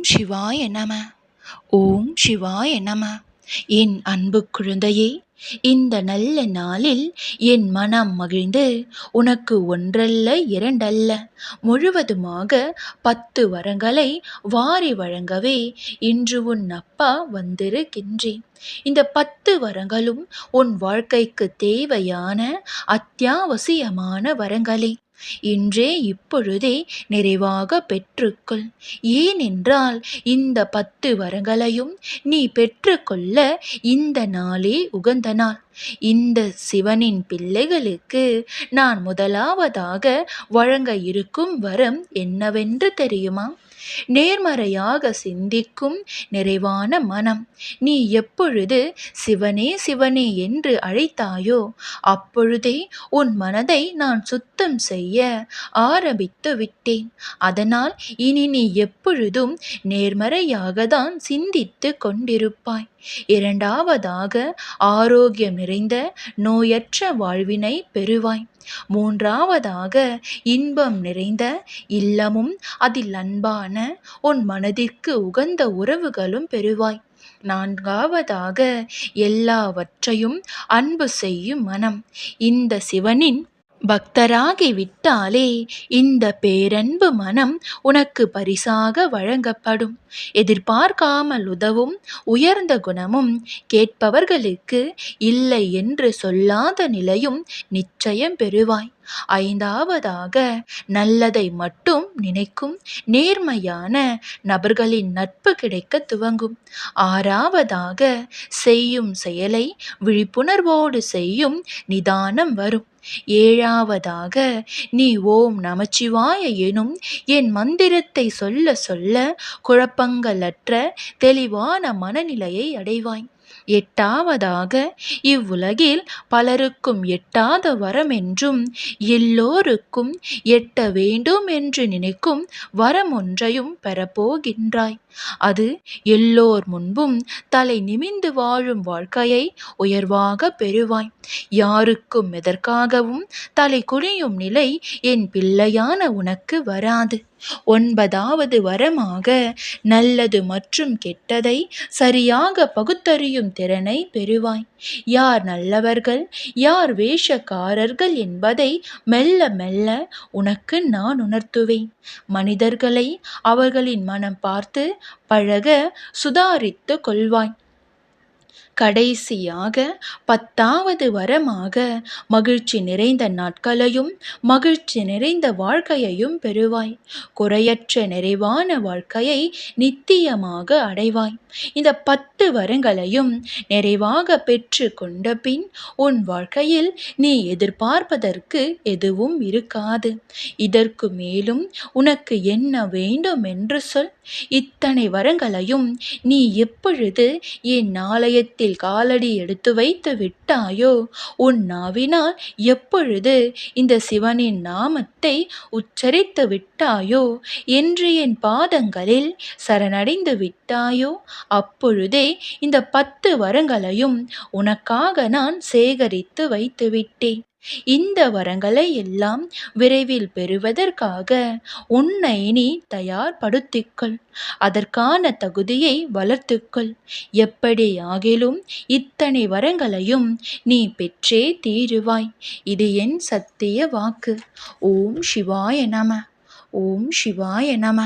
ஓம் சிவாய நம. ஓம் சிவாய நம. என் அன்பு குழந்தையே இந்த நல்ல நாளில் என் மனம் மகிழ்ந்து உனக்கு ஒன்றல்ல இரண்டல்ல. முழுவதுமாக பத்து வரங்களை வாரி வழங்கவே இன்று உன் அப்பா வந்திருக்கின்றேன். இந்த பத்து வரங்களும் உன் வாழ்க்கைக்கு தேவையான அத்தியாவசியமான வரங்களே. இன்றே இப்பொழுதே நிறைவாக பெற்றுக்கொள். ஏனென்றால் இந்த பத்து வரங்களையும் நீ பெற்றுக்கொள்ள இந்த நாளே உகந்த நாள் இந்த சிவனின் பிள்ளைகளுக்கு நான் முதலாவதாக வழங்க இருக்கும் வரம் என்னவென்று தெரியுமா? நேர்மறையாக சிந்திக்கும் நிறைவான மனம். நீ எப்பொழுது சிவனே சிவனே என்று அழைத்தாயோ அப்பொழுதே உன் மனதை நான் சுத்தம் செய்ய ஆரம்பித்து விட்டேன். அதனால் இனி நீ எப்பொழுதும் நேர்மறையாக தான் சிந்தித்து கொண்டிருப்பாய். இரண்டாவதாக ஆரோக்கியம் நிறைந்த நோயற்ற வாழ்வினை பெறுவாய். மூன்றாவதாக இன்பம் நிறைந்த இல்லமும் அதில் அன்பான உன் மனதிற்கு உகந்த உறவுகளும் பெறுவாய். நான்காவதாக எல்லாவற்றையும் அன்பு செய்யும் மனம். இந்த சிவனின் பக்தராகி விட்டாலே இந்த பேரன்பு மனம் உனக்கு பரிசாக வழங்கப்படும். எதிர்பார்க்காமல் உதவும் உயர்ந்த குணமும் கேட்பவர்களுக்கு இல்லை என்று சொல்லாத நிலையும் நிச்சயம் பெறுவாய். ஐந்தாவதாக நல்லதை மட்டும் நினைக்கும் நேர்மையான நபர்களின் நட்பு கிடைக்க துவங்கும். ஆறாவதாக செய்யும் செயலை விழிப்புணர்வோடு செய்யும் நிதானம் வரும். ஏழாவதாக நீ ஓம் நமச்சிவாய எனும் என் மந்திரத்தை சொல்ல சொல்ல குழப்பங்களற்ற தெளிவான மனநிலையை அடைவாய். எட்டாவதாக இவ்வுலகில் பலருக்கும் எட்டாத வரம் என்றும் எல்லோருக்கும் எட்ட வேண்டும் என்று நினைக்கும் வரம் ஒன்றையும் பெறப்போகின்றாய். அது எல்லோர் முன்பும் தலை நிமிந்து வாழும் வாழ்க்கையை உயர்வாக பெறுவாய். யாருக்கும் எதற்காகவும் தலை குனியும் நிலை என் பிள்ளையான உனக்கு வராது. ஒன்பதாவது வரமாக நல்லது மற்றும் கெட்டதை சரியாக பகுத்தறியும் திறனை பெறுவாய். யார் நல்லவர்கள் யார் வேஷக்காரர்கள் என்பதை மெல்ல மெல்ல உனக்கு நான் உணர்த்துவேன். மனிதர்களை அவர்களின் மனம் பார்த்து பழக சுதாரித்து கொள்வாய். கடைசியாக பத்தாவது வரமாக மகிழ்ச்சி நிறைந்த நாட்களையும் மகிழ்ச்சி நிறைந்த வாழ்க்கையையும் பெறுவாய். குறையற்ற நிறைவான வாழ்க்கையை நித்தியமாக அடைவாய். இந்த பத்து வரங்களையும் நிறைவாக பெற்று கொண்ட பின் உன் வாழ்க்கையில் நீ எதிர்பார்ப்பதற்கு எதுவும் இருக்காது. இதற்கு மேலும் உனக்கு என்ன வேண்டும் என்று சொல். இத்தனை வரங்களையும் நீ எப்பொழுது என் ஆலயத்தில் வீட்டில் காலடி எடுத்து வைத்து விட்டாயோ? உன் நாவினால் எப்பொழுது இந்த சிவனின் நாமத்தை உச்சரித்து விட்டாயோ? என்று என் பாதங்களில் சரணடைந்து விட்டாயோ? அப்பொழுதே இந்த பத்து வரங்களையும் உனக்காக நான் சேகரித்து வைத்து விட்டேன். இந்த வரங்களை எல்லாம் விரைவில் பெறுவதற்காக உன்னை நீ தயார்படுத்திக்கொள். அதற்கான தகுதியை வளர்த்துக்கொள். எப்படி ஆகிலும் இத்தனை வரங்களையும் நீ பெற்றே தீருவாய். இது என் சத்திய வாக்கு. ஓம் சிவாய நம. ஓம் சிவாய நம.